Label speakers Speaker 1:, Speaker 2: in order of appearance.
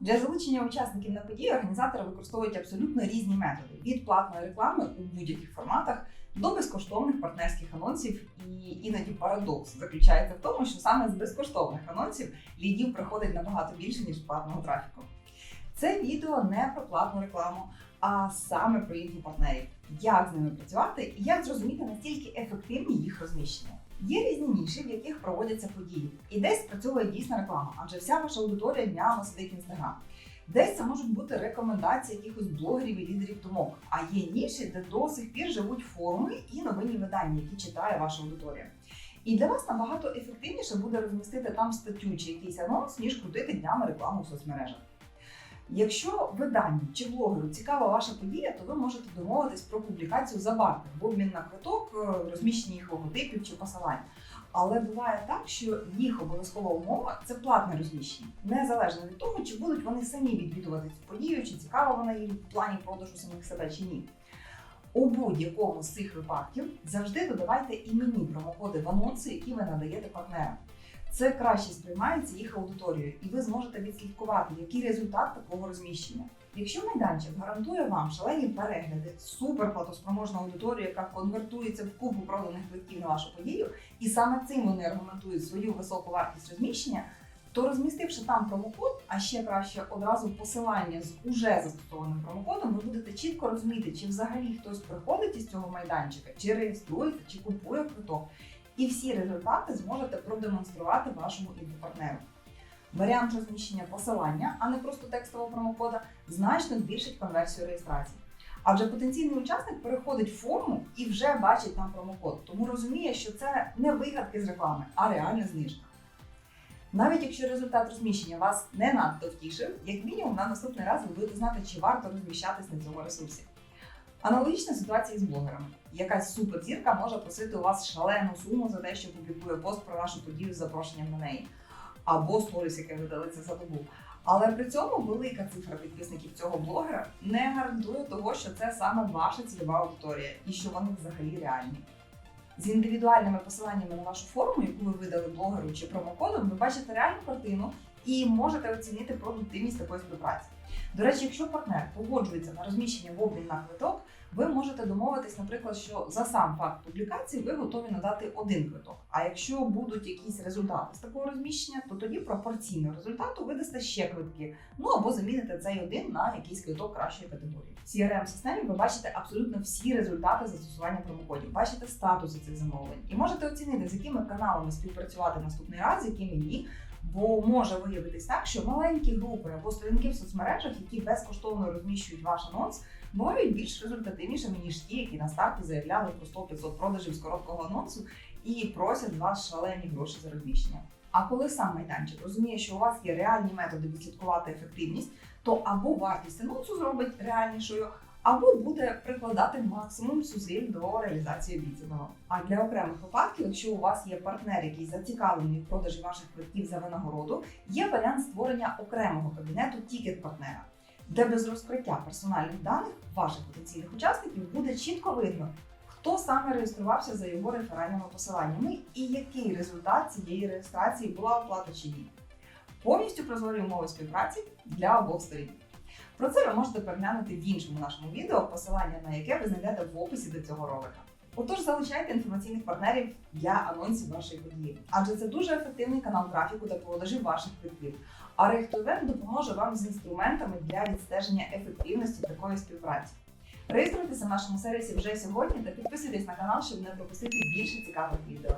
Speaker 1: Для залучення учасників на події організатори використовують абсолютно різні методи від платної реклами у будь-яких форматах до безкоштовних партнерських анонсів. І іноді парадокс заключається в тому, що саме з безкоштовних анонсів лідів приходить набагато більше ніж платного трафіку. Це відео не про платну рекламу, а саме про інфопартнерів, як з ними працювати і як зрозуміти наскільки ефективні їх розміщення. Є різні ніші, в яких проводяться події, і десь працює дійсна реклама, адже вся ваша аудиторія днями сидить в інстаграм. Десь це можуть бути рекомендації якихось блогерів і лідерів думок. А є ніші, де до сих пір живуть форуми і новинні видання, які читає ваша аудиторія. І для вас набагато ефективніше буде розмістити там статтю чи якийсь анонс, ніж крутити днями рекламу в соцмережах. Якщо виданню чи блогеру цікава ваша подія, то ви можете домовитись про публікацію за бартер в обмін на квиток, е, розміщення їх логотипів чи посилань. Але буває так, що їх обов'язкова умова це платне розміщення, незалежно від того, чи будуть вони самі відвідувати цю подію, чи цікава вона їм в плані продажу самих себе чи ні. У будь-якому з цих випадків завжди додавайте іменні промокоди в анонси, які ви надаєте партнерам. Це краще сприймається їх аудиторією, і ви зможете відслідкувати, який результат такого розміщення. Якщо майданчик гарантує вам шалені перегляди, суперплатоспроможну аудиторію, яка конвертується в купу проданих квитків на вашу подію, і саме цим вони аргументують свою високу вартість розміщення, то розмістивши там промокод, а ще краще одразу посилання з уже застосованим промокодом, ви будете чітко розуміти, чи взагалі хтось приходить із цього майданчика, чи реєструється, чи купує квиток. І всі результати зможете продемонструвати вашому інфопартнеру. Варіант розміщення посилання, а не просто текстового промокода, значно збільшить конверсію реєстрації. Адже потенційний учасник переходить в форму і вже бачить там промокод, тому розуміє, що це не вигадки з реклами, а реальна знижка. Навіть якщо результат розміщення вас не надто втішив, як мінімум на наступний раз ви будете знати, чи варто розміщатись на цьому ресурсі. Аналогічна ситуація з блогерами. Якась суперзірка може просити у вас шалену суму за те, що публікує пост про вашу подію з запрошенням на неї, або сторіс, яке видали це за добу. Але при цьому велика цифра підписників цього блогера не гарантує того, що це саме ваша цільова аудиторія і що вони взагалі реальні. З індивідуальними посиланнями на вашу форму, яку ви видали блогеру чи промокодом, ви бачите реальну картину і можете оцінити продуктивність такої співпраці. До речі, якщо партнер погоджується на розміщення в обмін на квиток, ви можете домовитись, наприклад, що за сам факт публікації ви готові надати один квиток. А якщо будуть якісь результати з такого розміщення, то тоді пропорційно результату ви дасте ще квитки. Ну або заміните цей один на якийсь квиток кращої категорії. В crm системі ви бачите абсолютно всі результати застосування промокодів, бачите статуси цих замовлень і можете оцінити, з якими каналами співпрацювати наступний раз, з якими ні. Бо може виявитись так, що маленькі групи або сторінки в соцмережах, які безкоштовно розміщують ваш анонс, бувають більш результативнішими ніж ті, які на старті заявляли про 100-500 продажів з короткого анонсу і просять вас шалені гроші за розміщення. А коли сам майданчик розуміє, що у вас є реальні методи відслідкувати ефективність, то або вартість анонсу зробить реальнішою, або буде прикладати максимум зусиль до реалізації обіцяного. А для окремих випадків, якщо у вас є партнер, який зацікавлений в продажі ваших квитків за винагороду, є варіант створення окремого кабінету тікет-партнера, де без розкриття персональних даних ваших потенційних учасників буде чітко видно, хто саме реєструвався за його реферальними посиланнями і який результат цієї реєстрації була оплата чи ні. Повністю прозорі умови співпраці для обох сторін. Про це ви можете переглянути в іншому нашому відео, посилання на яке ви знайдете в описі до цього ролика. Отож, залучайте інформаційних партнерів для анонсів вашої події, адже це дуже ефективний канал трафіку та продажів ваших квитків. А Рейхтовен допоможе вам з інструментами для відстеження ефективності такої співпраці. Реєструйтеся в нашому сервісі вже сьогодні та підписуйтесь на канал, щоб не пропустити більше цікавих відео.